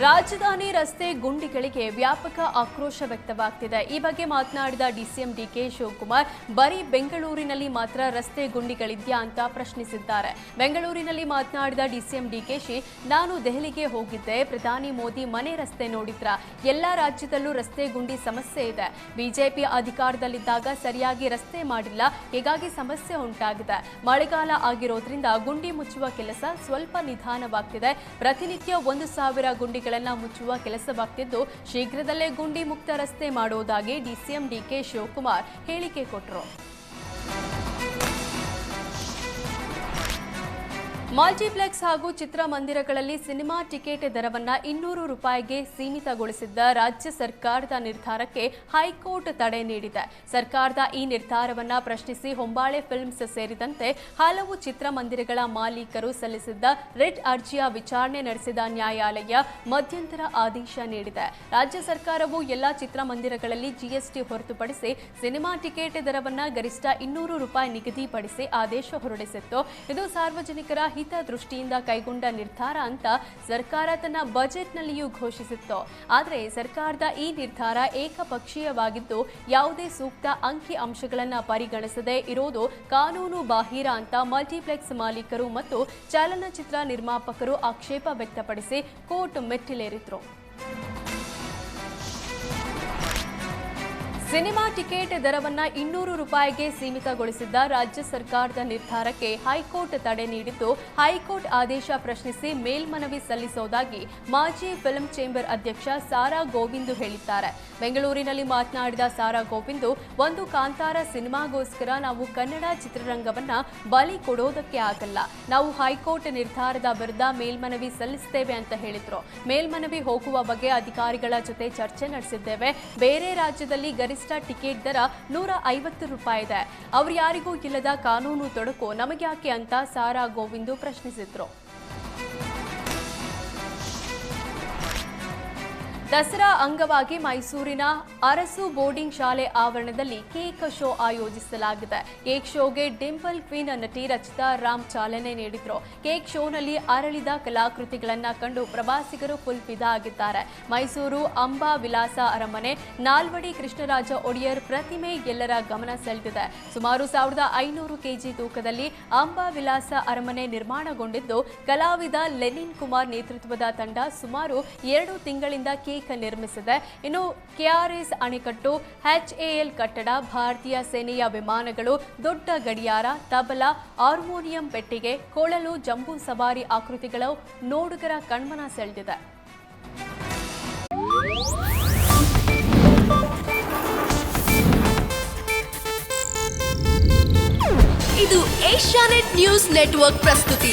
ರಾಜಧಾನಿ ರಸ್ತೆ ಗುಂಡಿಗಳಿಗೆ ವ್ಯಾಪಕ ಆಕ್ರೋಶ ವ್ಯಕ್ತವಾಗ್ತಿದೆ. ಈ ಬಗ್ಗೆ ಮಾತನಾಡಿದ ಡಿಸಿಎಂ ಡಿಕೆ ಶಿವಕುಮಾರ್, ಬರೀ ಬೆಂಗಳೂರಿನಲ್ಲಿ ಮಾತ್ರ ರಸ್ತೆ ಗುಂಡಿಗಳಿದ್ಯಾ ಅಂತ ಪ್ರಶ್ನಿಸಿದ್ದಾರೆ. ಬೆಂಗಳೂರಿನಲ್ಲಿ ಮಾತನಾಡಿದ ಡಿಸಿಎಂ ಡಿಕೆಶಿ ನಾನು ದೆಹಲಿಗೆ ಹೋಗಿದ್ದೆ, ಪ್ರಧಾನಿ ಮೋದಿ ಮನೆ ರಸ್ತೆ ನೋಡಿದ್ರ. ಎಲ್ಲ ರಾಜ್ಯದಲ್ಲೂ ರಸ್ತೆ ಗುಂಡಿ ಸಮಸ್ಯೆ ಇದೆ. ಬಿಜೆಪಿ ಅಧಿಕಾರದಲ್ಲಿದ್ದಾಗ ಸರಿಯಾಗಿ ರಸ್ತೆ ಮಾಡಿಲ್ಲ, ಹೀಗಾಗಿ ಸಮಸ್ಯೆ ಉಂಟಾಗಿದೆ. ಮಳೆಗಾಲ ಆಗಿರೋದ್ರಿಂದ ಗುಂಡಿ ಮುಚ್ಚುವ ಕೆಲಸ ಸ್ವಲ್ಪ ನಿಧಾನವಾಗ್ತಿದೆ. ಪ್ರತಿನಿತ್ಯ ಒಂದು ಸಾವಿರ ಗುಂಡಿಗಳನ್ನ ಮುಚ್ಚುವ ಕೆಲಸವಾಗ್ತಿದ್ದು ಶೀಘ್ರದಲ್ಲೇ ಗುಂಡಿ ಮುಕ್ತ ರಸ್ತೆ ಮಾಡುವುದಾಗಿ ಡಿಸಿಎಂ ಡಿಕೆ ಶಿವಕುಮಾರ್ ಹೇಳಿಕೆ ಕೊಟ್ಟರು ಮಲ್ಟಿಪ್ಲೆಕ್ಸ್ ಹಾಗೂ ಚಿತ್ರಮಂದಿರಗಳಲ್ಲಿ ಸಿನಿಮಾ ಟಿಕೆಟ್ ದರವನ್ನ ಇನ್ನೂರು ರೂಪಾಯಿಗೆ ಸೀಮಿತಗೊಳಿಸಿದ್ದ ರಾಜ್ಯ ಸರ್ಕಾರದ ನಿರ್ಧಾರಕ್ಕೆ ಹೈಕೋರ್ಟ್ ತಡೆ ನೀಡಿದೆ. ಸರ್ಕಾರದ ಈ ನಿರ್ಧಾರವನ್ನ ಪ್ರಶ್ನಿಸಿ ಹೊಂಬಾಳೆ ಫಿಲ್ಮ್ಸ್ ಸೇರಿದಂತೆ ಹಲವು ಚಿತ್ರಮಂದಿರಗಳ ಮಾಲೀಕರು ಸಲ್ಲಿಸಿದ್ದ ರಿಟ್ ಅರ್ಜಿಯ ವಿಚಾರಣೆ ನಡೆಸಿದ ನ್ಯಾಯಾಲಯ ಮಧ್ಯಂತರ ಆದೇಶ ನೀಡಿದೆ. ರಾಜ್ಯ ಸರ್ಕಾರವು ಎಲ್ಲಾ ಚಿತ್ರಮಂದಿರಗಳಲ್ಲಿ ಜಿಎಸ್ಟಿ ಹೊರತುಪಡಿಸಿ ಸಿನಿಮಾ ಟಿಕೆಟ್ ದರವನ್ನ ಗರಿಷ್ಠ ಇನ್ನೂರು ರೂಪಾಯಿ ನಿಗದಿಪಡಿಸಿ ಆದೇಶ ಹೊರಡಿಸಿತ್ತು. ಇದು ಸಾರ್ವಜನಿಕರ ಹಿತದೃಷ್ಟಿಯಿಂದ ಕೈಗೊಂಡ ನಿರ್ಧಾರ ಅಂತ ಸರ್ಕಾರ ತನ್ನ ಬಜೆಟ್ನಲ್ಲಿಯೂ ಘೋಷಿಸಿತ್ತು. ಆದರೆ ಸರ್ಕಾರದ ಈ ನಿರ್ಧಾರ ಏಕಪಕ್ಷೀಯವಾಗಿದ್ದು ಯಾವುದೇ ಸೂಕ್ತ ಅಂಕಿ ಅಂಶಗಳನ್ನು ಪರಿಗಣಿಸದೆ ಇರೋದು ಕಾನೂನು ಬಾಹಿರ ಅಂತ ಮಲ್ಟಿಪ್ಲೆಕ್ಸ್ ಮಾಲೀಕರು ಮತ್ತು ಚಲನಚಿತ್ರ ನಿರ್ಮಾಪಕರು ಆಕ್ಷೇಪ ವ್ಯಕ್ತಪಡಿಸಿ ಕೋರ್ಟ್ ಮೆಟ್ಟಿಲೇರಿದ್ರು. ಸಿನಿಮಾ ಟಿಕೆಟ್ ದರವನ್ನ ಇನ್ನೂರು ರೂಪಾಯಿಗೆ ಸೀಮಿತಗೊಳಿಸಿದ್ದ ರಾಜ್ಯ ಸರ್ಕಾರದ ನಿರ್ಧಾರಕ್ಕೆ ಹೈಕೋರ್ಟ್ ತಡೆ ನೀಡಿದ್ದು, ಹೈಕೋರ್ಟ್ ಆದೇಶ ಪ್ರಶ್ನಿಸಿ ಮೇಲ್ಮನವಿ ಸಲ್ಲಿಸೋದಾಗಿ ಮಾಜಿ ಫಿಲ್ಮ್ ಚೇಂಬರ್ ಅಧ್ಯಕ್ಷ ಸಾರಾ ಗೋವಿಂದು ಹೇಳಿದ್ದಾರೆ. ಬೆಂಗಳೂರಿನಲ್ಲಿ ಮಾತನಾಡಿದ ಸಾರಾ ಗೋವಿಂದು, ಒಂದು ಕಾಂತಾರ ಸಿನಿಮಾಗೋಸ್ಕರ ನಾವು ಕನ್ನಡ ಚಿತ್ರರಂಗವನ್ನ ಬಲಿ ಕೊಡೋದಕ್ಕೆ ಆಗಲ್ಲ. ನಾವು ಹೈಕೋರ್ಟ್ ನಿರ್ಧಾರದ ವಿರುದ್ಧ ಮೇಲ್ಮನವಿ ಸಲ್ಲಿಸುತ್ತೇವೆ ಅಂತ ಹೇಳಿದ್ರು. ಮೇಲ್ಮನವಿ ಹೋಗುವ ಬಗ್ಗೆ ಅಧಿಕಾರಿಗಳ ಜೊತೆ ಚರ್ಚೆ ನಡೆಸಿದ್ದೇವೆ. ಬೇರೆ ರಾಜ್ಯದಲ್ಲಿ ಗರಿಷ್ಠ ಟಿಕೆಟ್ ದರ ನೂರ ಐವತ್ತು ರೂಪಾಯಿ ಇದೆ ಅವ್ರು ಯಾರಿಗೂ ಇಲ್ಲದ ಕಾನೂನು ತೊಡಕು ನಮಗ್ಯಾಕೆ ಅಂತ ಸಾರಾ ಗೋವಿಂದು ಪ್ರಶ್ನಿಸಿದ್ರು. ದಸರಾ ಅಂಗವಾಗಿ ಮೈಸೂರಿನ ಅರಸು ಬೋರ್ಡಿಂಗ್ ಶಾಲೆ ಆವರಣದಲ್ಲಿ ಕೇಕ್ ಶೋ ಆಯೋಜಿಸಲಾಗಿದೆ. ಕೇಕ್ ಶೋಗೆ ಡಿಂಪಲ್ ಕ್ವೀನ್ ನಟಿ ರಚಿತಾ ರಾಮ್ ಚಾಲನೆ ನೀಡಿದ್ರು. ಕೇಕ್ ಶೋನಲ್ಲಿ ಅರಳಿದ ಕಲಾಕೃತಿಗಳನ್ನ ಕಂಡು ಪ್ರವಾಸಿಗರು ಫುಲ್ ಆಗಿದ್ದಾರೆ. ಮೈಸೂರು ಅಂಬಾ ವಿಲಾಸ ಅರಮನೆ, ನಾಲ್ವಡಿ ಕೃಷ್ಣರಾಜ ಒಡೆಯರ್ ಪ್ರತಿಮೆ ಎಲ್ಲರ ಗಮನ ಸೆಳೆದಿದೆ. ಸುಮಾರು ಸಾವಿರದ ಐನೂರು ಕೆಜಿ ತೂಕದಲ್ಲಿ ಅಂಬಾ ವಿಲಾಸ ಅರಮನೆ ನಿರ್ಮಾಣಗೊಂಡಿದ್ದು, ಕಲಾವಿದ ಲೆನಿನ್ ಕುಮಾರ್ ನೇತೃತ್ವದ ತಂಡ ಸುಮಾರು ಎರಡು ತಿಂಗಳಿಂದ ಕೇಕ್ ನಿರ್ಮಿಸಿದೆ. ಇನ್ನು ಕೆಆರ್ಎಸ್ ಅಣೆಕಟ್ಟು ಎಚ್ಎಎಲ್ ಕಟ್ಟಡ, ಭಾರತೀಯ ಸೇನೆಯ ವಿಮಾನಗಳು, ದೊಡ್ಡ ಗಡಿಯಾರ, ತಬಲ, ಹಾರ್ಮೋನಿಯಂ ಪೆಟ್ಟಿಗೆ, ಕೊಳಲು ಜಂಬೂ ಸವಾರಿ ಆಕೃತಿಗಳು ನೋಡುಗರ ಕಣ್ಮನ ಸೆಳೆದಿದೆ. ಇದು ಏಷ್ಯಾನೆಟ್ ನ್ಯೂಸ್ ನೆಟ್ವರ್ಕ್ ಪ್ರಸ್ತುತಿ.